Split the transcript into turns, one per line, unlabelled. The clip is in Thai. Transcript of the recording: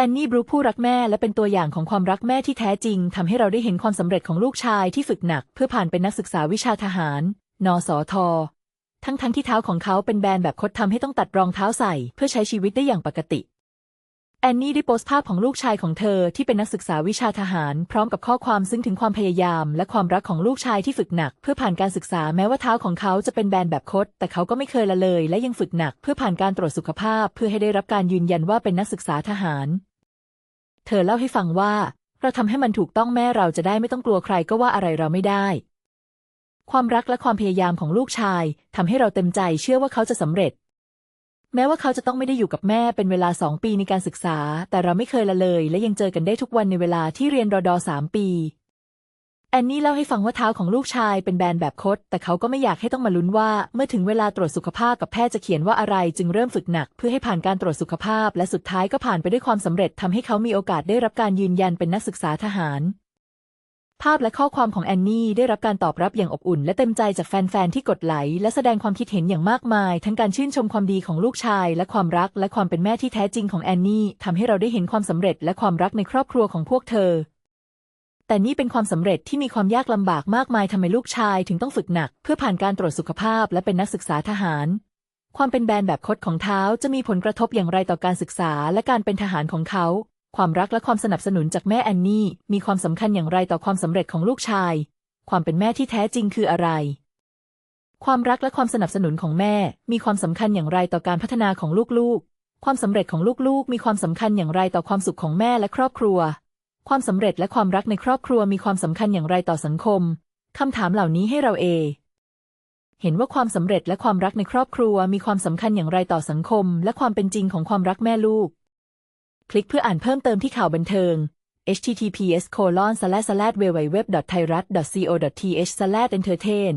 แอนนี่บรูคผู้รักแม่และเป็นตัวอย่างของความรักแม่ที่แท้จริงทำให้เราได้เห็นความสำเร็จของลูกชายที่ฝึกหนัก เพื่อผ่านเป็นนักศึกษาวิชาทหาร นสท ทั้งทั้งๆที่เท้าของเขาเป็นแบนแบบคดทำให้ต้องตัดรองเท้าใส่ เพื่อใช้ชีวิตได้อย่างปกติ แอนนี่ได้โพสต์ภาพของลูกชายของเธอที่เป็นนักศึกษาวิชาทหาร พร้อมกับข้อความซึ่งถึงความพยายาม และความรักของลูกชายที่ฝึกหนัก เพื่อผ่านการศึกษาแม้ว่าเท้าของเขาจะเป็นแบนแบบคด แต่เขาก็ไม่เคยละเลย และยังฝึกหนัก เพื่อผ่านการตรวจสุขภาพ เพื่อให้ได้รับการยืนยันว่าเป็นนักศึกษาทหาร เธอเล่าให้ฟังว่า เราทำให้มันถูกต้องแม่เราจะได้ไม่ต้องกลัวใครก็ว่าอะไรเราไม่ได้ ความรักและความพยายามของลูกชายทำให้เราเต็มใจเชื่อว่าเขาจะสำเร็จ แม้ว่าเขาจะต้องไม่ได้อยู่กับแม่เป็นเวลาสองปีในการศึกษา แต่เราไม่เคยละเลย และยังเจอกันได้ทุกวันในเวลาที่เรียนรอดอสามปี แอนนี่เล่าให้ฟังว่าเท้าของลูกชายเป็นแบนแบบคด แต่เขาก็ไม่อยากให้ต้องมาลุ้นว่า เมื่อถึงเวลาตรวจสุขภาพกับแพทย์จะเขียนว่าอะไรจึงเริ่มฝึกหนัก เพื่อให้ผ่านการตรวจสุขภาพ และสุดท้ายก็ผ่านไปด้วยความสำเร็จทำให้เขามีโอกาสได้รับการยืนยันเป็นนักศึกษาทหาร ภาพและข้อความของแอนนี่ได้รับการตอบรับอย่างอบอุ่น และเต็มใจจากแฟนๆที่กดไลค์และแสดงความคิดเห็นอย่างมากมาย ทั้งการชื่นชมความดีของลูกชาย และความรักและความเป็นแม่ที่แท้จริงของแอนนี่ทำให้เราได้เห็นความสำเร็จและความรักในครอบครัวของพวกเธอ แต่นี่เป็นความสำเร็จที่มีความยากลำบากมากมายทำไมลูกชายถึงต้องฝึกหนัก เพื่อผ่านการตรวจสุขภาพและเป็นนักศึกษาทหาร ความเป็นแบนแบบคดของเท้าจะมีผลกระทบอย่างไรต่อการศึกษาและการเป็นทหารของเขา ความรักและความสนับสนุนจากแม่แอนนี่ มีความสำคัญอย่างไรต่อความสำเร็จของลูกชาย ความเป็นแม่ที่แท้จริงคืออะไร ความรักและความสนับสนุนของแม่ มีความสำคัญอย่างไรต่อการพัฒนาของลูกๆ ความสำเร็จของลูกๆ มีความสำคัญอย่างไรต่อความสุขของแม่และครอบครัว ความสำเร็จและความรักในครอบครัวมีความสำคัญอย่างไรต่อสังคมคำถามเหล่านี้ให้เราเอ เห็นว่าความสำเร็จและความรักในครอบครัวมีความสำคัญอย่างไรต่อสังคม และความเป็นจริงของความรักแม่ลูก คลิกเพื่ออ่านเพิ่มเติมที่ข่าวบันเทิง https colon slash slash www thairat co th slash entertain